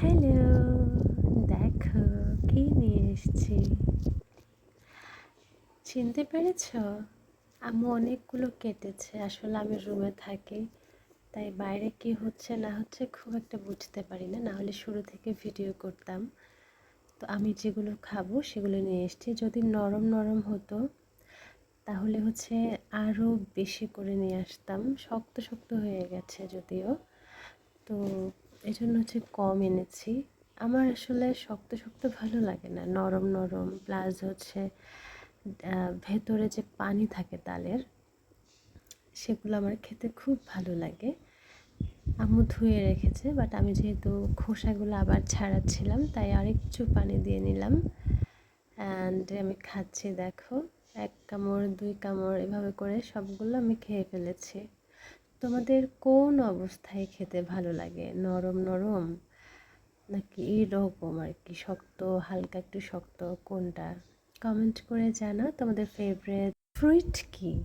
Hello, দেখো, কি নিয়ে এসছি? চিনতে পেরেছ? আম্মু অনেকগুলো কেটেছে, আসলে আমি রুমে থাকি, তাই বাইরে কি হচ্ছে না হচ্ছে খুব একটা বুঝতে পারি না না হলে শুরু থেকে ভিডিও করতাম। তো আমি যেগুলো খাব সেগুলো নিয়ে এসেছি, যদি নরম নরম হতো, তাহলে হচ্ছে আরও বেশি করে নিয়ে আসতাম, শক্ত শক্ত হয়ে গেছে যদিও। তো এই জন্য হচ্ছে কম এনেছি। আমার আসলে শক্ত শক্ত ভালো লাগে না। নরম নরম প্লাস হচ্ছে ভেতরে যে পানি থাকে তালের, সেগুলো আমার খেতে খুব ভালো লাগে। আম্মু ধুয়ে রেখেছে বাট আমি যেহেতু খোসাগুলো আবার ছাড়াচ্ছিলাম, তাই আরেকটু পানি দিয়ে নিলাম। অ্যান্ড আমি খাচ্ছি, দেখো। এক কামড়, দুই কামড়, এভাবে করে সবগুলো আমি খেয়ে ফেলেছি। তোমাদের কোন অবস্থায় খেতে ভালো লাগে? নরম নরম? নাকি এরকম আর কি? শক্ত, হালকা, একটু শক্ত? কোনটা? কমেন্ট করে জানা তোমাদের ফেভারেট ফ্রুইট কী?